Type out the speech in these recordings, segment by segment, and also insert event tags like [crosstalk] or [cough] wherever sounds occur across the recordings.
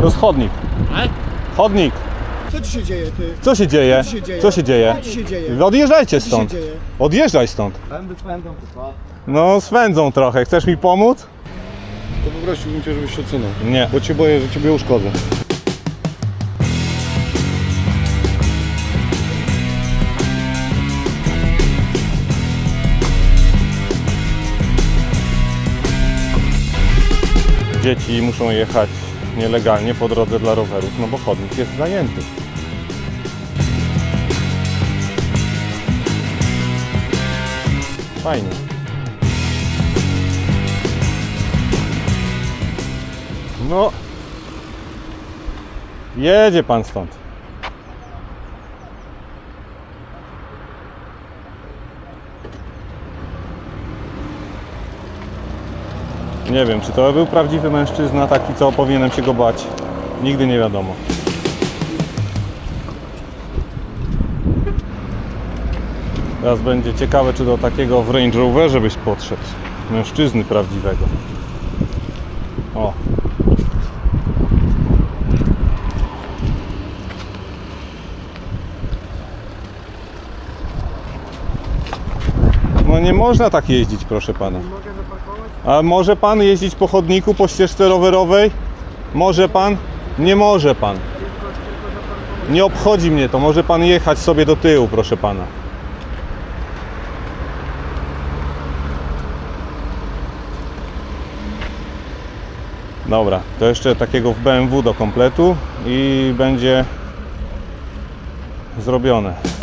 To jest chodnik. Chodnik. Co ci się dzieje, ty? Co się dzieje? Co ci się dzieje? Co się dzieje? Co ci się dzieje? Odjeżdżajcie Co się stąd. dzieje? Odjeżdżaj stąd. Będę spędzą? No, swędzą trochę. Chcesz mi pomóc? To poprosiłbym cię, żebyś się odsunął. Nie. Bo cię boję, że ciebie uszkodzę. Dzieci muszą jechać nielegalnie po drodze dla rowerów, no bo chodnik jest zajęty. Fajnie. No. Jedzie pan stąd. Nie wiem, czy to był prawdziwy mężczyzna, taki co powinienem się go bać. Nigdy nie wiadomo. Teraz będzie ciekawe, czy do takiego w Range Roverze byś podszedł. Mężczyzny prawdziwego. O. No nie można tak jeździć, proszę pana. Może pan jeździć po chodniku, po ścieżce rowerowej? Może pan? Nie może pan. Nie obchodzi mnie to. Może pan jechać sobie do tyłu, proszę pana. Dobra, to jeszcze takiego w BMW do kompletu i będzie zrobione.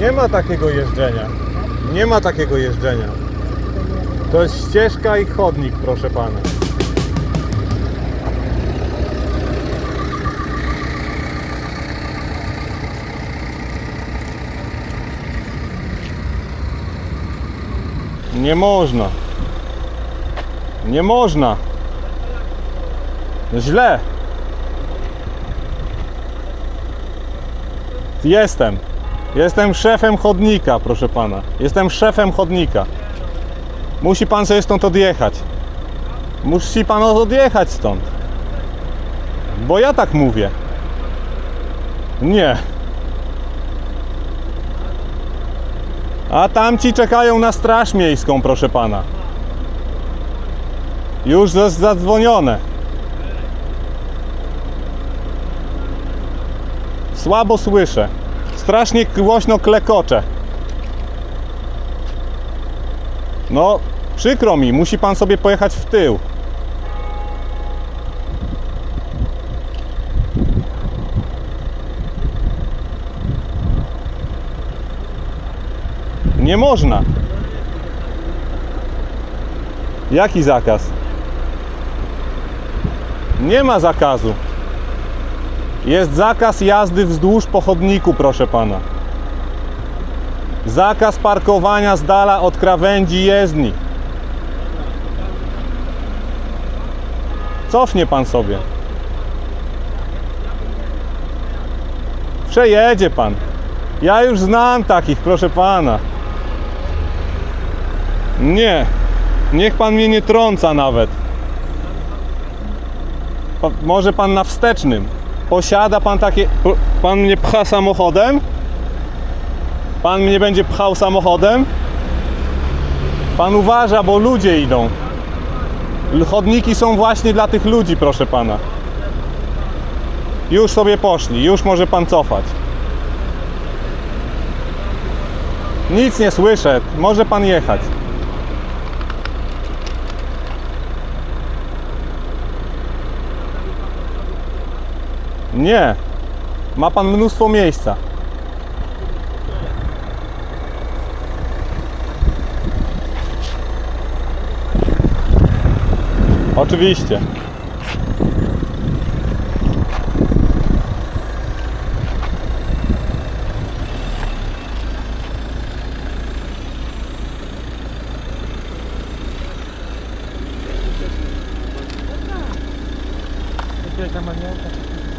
Nie ma takiego jeżdżenia. Nie ma takiego jeżdżenia. To jest ścieżka i chodnik, proszę pana. Nie można. Nie można. Źle. Jestem. Jestem szefem chodnika, proszę pana. Jestem szefem chodnika. Musi pan sobie stąd odjechać. Musi pan odjechać stąd. Bo ja tak mówię. Nie. A tamci czekają na straż miejską, proszę pana. Już zadzwonione. Słabo słyszę. Strasznie głośno klekocze. No, przykro mi, musi pan sobie pojechać w tył. Nie można. Jaki zakaz? Nie ma zakazu. Jest zakaz jazdy wzdłuż pochodniku, proszę pana. Zakaz parkowania z dala od krawędzi jezdni. Cofnie pan sobie. Przejedzie pan. Ja już znam takich, proszę pana. Nie. Niech pan mnie nie trąca nawet. Pa- Może pan na wstecznym. Posiada pan takie. Pan mnie pcha samochodem? Pan mnie będzie pchał samochodem? Pan uważa, bo ludzie idą. Chodniki są właśnie dla tych ludzi, proszę pana. Już sobie poszli, już może pan cofać. Nic nie słyszę, może pan jechać. Nie. Ma pan mnóstwo miejsca. Oczywiście. Maniaka.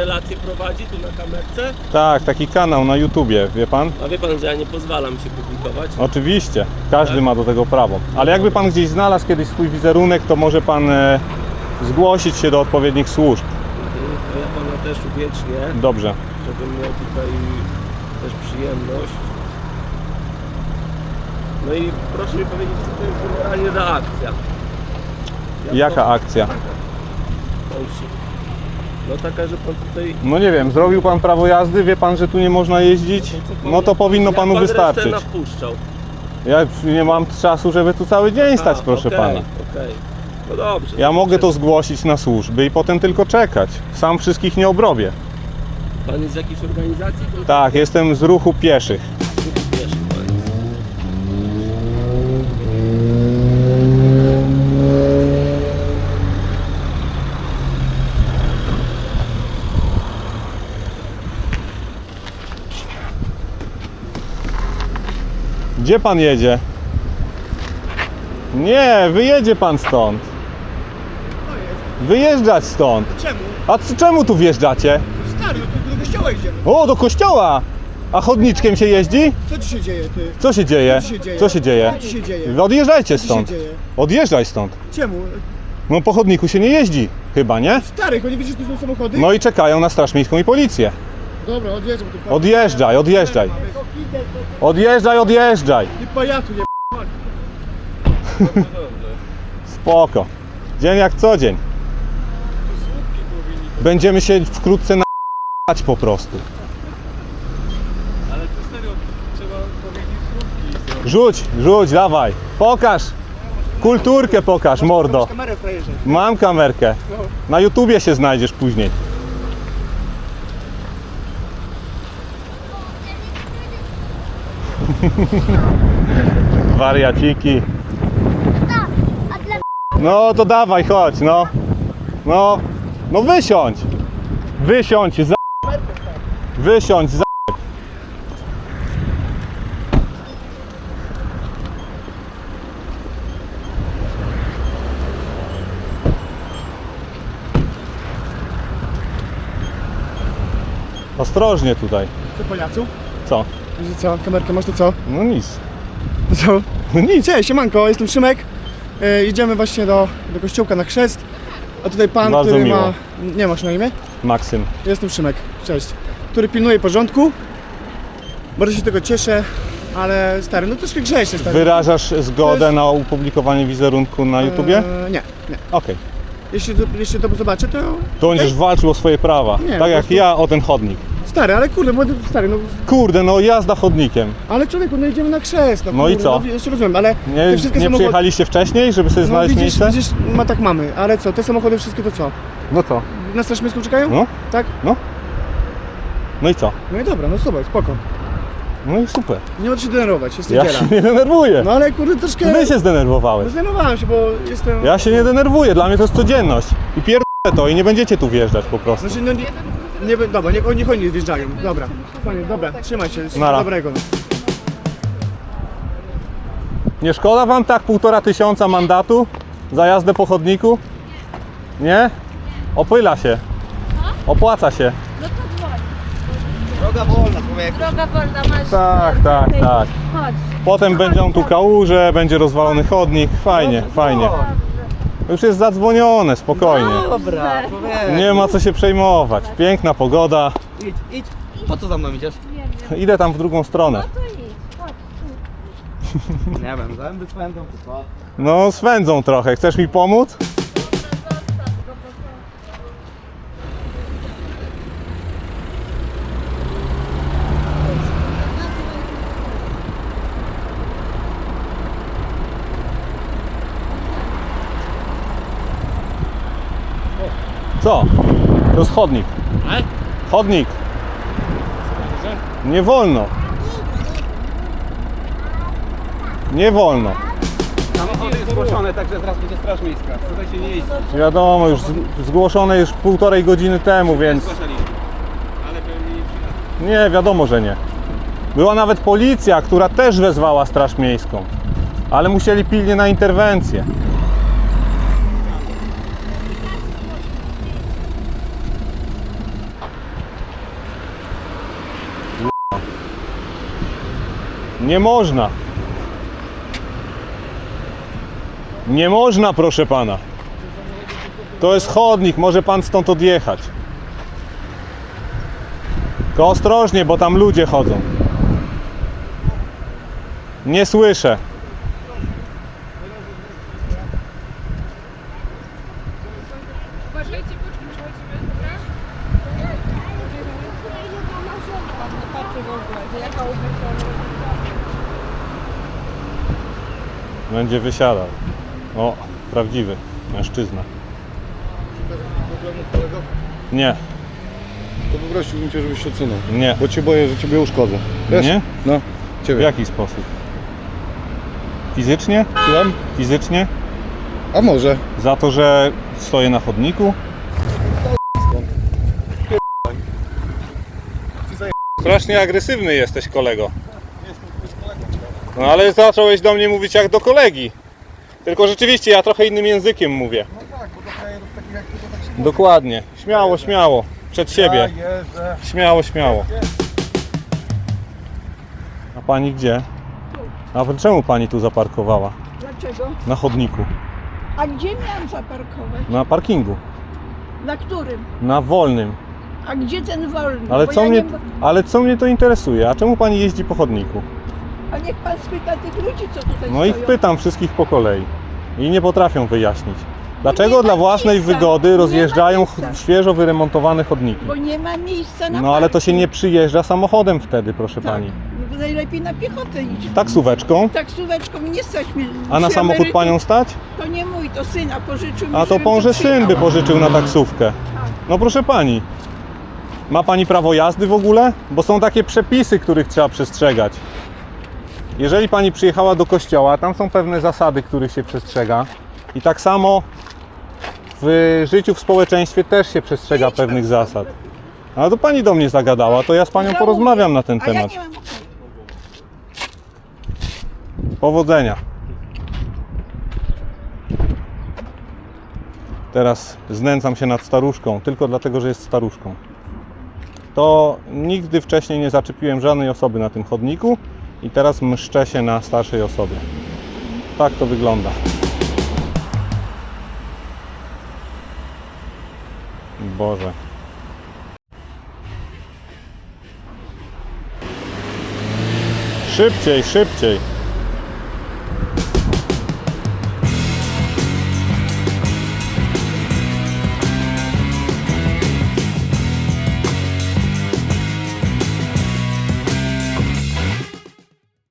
Prowadzi tu na kamerce? Tak, taki kanał na YouTubie, wie pan? A wie pan, że ja nie pozwalam się publikować. Oczywiście, każdy Tak? ma do tego prawo. Ale jakby pan gdzieś znalazł kiedyś swój wizerunek, to może pan e, zgłosić się do odpowiednich służb. Mhm, To ja pana też uwiecznię, Dobrze. żebym miał tutaj też przyjemność. No i proszę mi powiedzieć, co to jest generalnie za akcja. Ja Jaka akcja? Pan- No taka, że pan tutaj... No nie wiem, zrobił pan prawo jazdy, wie pan, że tu nie można jeździć? No to powinno Jak panu pan wystarczyć. resztę napuszczał. Ja nie mam czasu, żeby tu cały dzień stać, A, proszę okej, pana. Okej, no dobrze. Ja mogę to zgłosić na służby i potem tylko czekać. Sam wszystkich nie obrobię. Pan jest z jakiejś organizacji? Tak, jestem z ruchu pieszych. Gdzie pan jedzie? Nie, wyjedzie pan stąd. Wyjeżdżać stąd. Czemu? A c- czemu tu wjeżdżacie? Stary, do kościoła idziemy. O, do kościoła! A chodniczkiem się jeździ? Co ci się dzieje, ty? Co się dzieje? Co się dzieje? Co się dzieje? Co ci się dzieje? Odjeżdżajcie Co ci się stąd. dzieje? Odjeżdżaj stąd. Czemu? No po chodniku się nie jeździ, chyba, nie? Stary, oni widzisz, że tu są samochody? No i czekają na Straż Miejską i Policję. Dobra, odjeżdżam tu. Odjeżdżaj, odjeżdżaj. Odjeżdżaj, odjeżdżaj. Ty pajacu, nie [laughs] Spoko. Dzień jak co dzień. Będziemy się wkrótce na [laughs] po prostu. Ale to serio, trzeba powiedzieć słupki. Rzuć, rzuć, dawaj. Pokaż. Kulturkę pokaż, mordo. kamerę frajerze. Mam kamerkę. Na YouTubie się znajdziesz później. [laughs] Wariaciki. No to dawaj, chodź, no. No, no wysiądź. Wysiądź, za... Wysiądź, za... Ostrożnie tutaj. Ty pajacu? Co? Wiesz co, kamerkę masz to co? No nic. To co? No nic. Cześć, siemanko, jestem Szymek. E, idziemy właśnie do, do kościołka na chrzest. A tutaj pan, Bardzo który miło. ma... Nie masz na imię? Maksym. Jestem Szymek, cześć. Który pilnuje porządku. Bardzo się tego cieszę, ale stary, no troszkę grzeszny stary. Wyrażasz zgodę To jest- na opublikowanie wizerunku na YouTubie? E, nie, nie. Okej. Jeśli, jeśli to zobaczę, to... To będziesz walczył o swoje prawa. Nie, po tak jak prostu- ja o ten chodnik. Stary, ale kurde, bo stary, no... Kurde, no jazda chodnikiem. Ale człowieku, no idziemy na chrzest, no, No i kurde, co? No, rozumiem, ale Nie, te wszystkie nie samochody... przyjechaliście wcześniej, żeby sobie No znaleźć widzisz, miejsce? widzisz, ma tak mamy, ale co, te samochody wszystkie to co? No co? Na Straż Miejską czekają? No, Tak? no i co? No i dobra, no super, spoko. No i super. Nie ma co się denerwować, jest Ja niedziela. się nie denerwuję. No ale kurde, troszkę... Ty się zdenerwowałeś. Zdenerwowałem się, bo jestem... Ja się nie denerwuję, dla mnie to jest codzienność. I pierdolę to i nie będziecie tu wjeżdżać po prostu. Znaczy, no nie... nie be- dobra, niech, niech oni wjeżdżają, dobra. Panie, dobra, trzymaj się, Nara. dobrego. Nie szkoda wam tak półtora tysiąca mandatu za jazdę po chodniku? Nie? Opyla się. Opłaca się. No to dzwoń. Droga wolna, człowiek. Droga wolna, masz... Tak, tak, tak. Chodź. Potem będą tu kałuże, będzie rozwalony chodnik. Fajnie, fajnie. Już jest zadzwonione, spokojnie. Dobra, człowiek. Nie ma co się przejmować. Piękna pogoda. Idź, idź. Po co za mną idziesz? Idę tam w drugą stronę. To idź, chodź. Nie wiem, zęby spędzą, to co? No, swędzą trochę. Chcesz mi pomóc? Co? To jest chodnik. Chodnik. Nie wolno. Nie wolno. Samochody zgłoszone, także zaraz będzie straż miejska. Tutaj się nie jeździ. Wiadomo, już z- zgłoszone już półtorej godziny temu, więc Zgłaszali. Ale pewnie nie przyjadą. nie, wiadomo, że nie. Była nawet policja, która też wezwała Straż Miejską, ale musieli pilnie na interwencję. Nie można. Nie można, proszę pana. To jest chodnik, może pan stąd odjechać. Tylko ostrożnie, bo tam ludzie chodzą. Nie słyszę. Uważajcie, boczkiem przechodzimy, dobra? Nie patrzy w ogóle, jaka ubezpieczona. Będzie wysiadał. O, prawdziwy mężczyzna. Nie, To poprosiłbym cię, żebyś się odsunął. nie. Bo cię boję, że ciebie uszkodzę. Wiesz? Nie? No, W ciebie. jaki sposób? Fizycznie? Słucham? Fizycznie? A może? Za to, że stoję na chodniku? Strasznie agresywny jesteś, kolego. No ale zacząłeś do mnie mówić jak do kolegi. Tylko rzeczywiście ja trochę innym językiem mówię. Dokładnie. Śmiało, śmiało. Przed siebie. Śmiało, śmiało. A pani gdzie? A czemu pani tu zaparkowała? Dlaczego? Na chodniku. A gdzie miałam zaparkować? Na parkingu. Na którym? Na wolnym. A gdzie ten wolny? Ale Bo co, ja mnie, Nie... ale co mnie to interesuje? A czemu pani jeździ po chodniku? A niech pan spyta tych ludzi, co tutaj No ich stoją. pytam wszystkich po kolei. I nie potrafią wyjaśnić. Dlaczego ma dla własnej miejsca. wygody Nie ma rozjeżdżają miejsca. świeżo wyremontowane chodniki? Bo nie ma miejsca na No ale to się nie przyjeżdża samochodem wtedy, proszę Tak. pani. No, najlepiej na piechotę iść. Taksóweczką? Taksóweczką nie stać mnie. A na Przy samochód panią stać? To nie mój, to syna pożyczył mi, A to żebym może syn by przyjechała. pożyczył na taksówkę. No proszę pani. Ma pani prawo jazdy w ogóle? Bo są takie przepisy, których trzeba przestrzegać. Jeżeli pani przyjechała do kościoła, tam są pewne zasady, których się przestrzega. I tak samo w życiu w społeczeństwie też się przestrzega pewnych zasad. Ale to pani do mnie zagadała, to ja z panią porozmawiam na ten A temat. Powodzenia. Teraz znęcam się nad staruszką, tylko dlatego, że jest staruszką. To nigdy wcześniej nie zaczepiłem żadnej osoby na tym chodniku i teraz mszczę się na starszej osobie. Tak to wygląda. Boże. Szybciej, szybciej.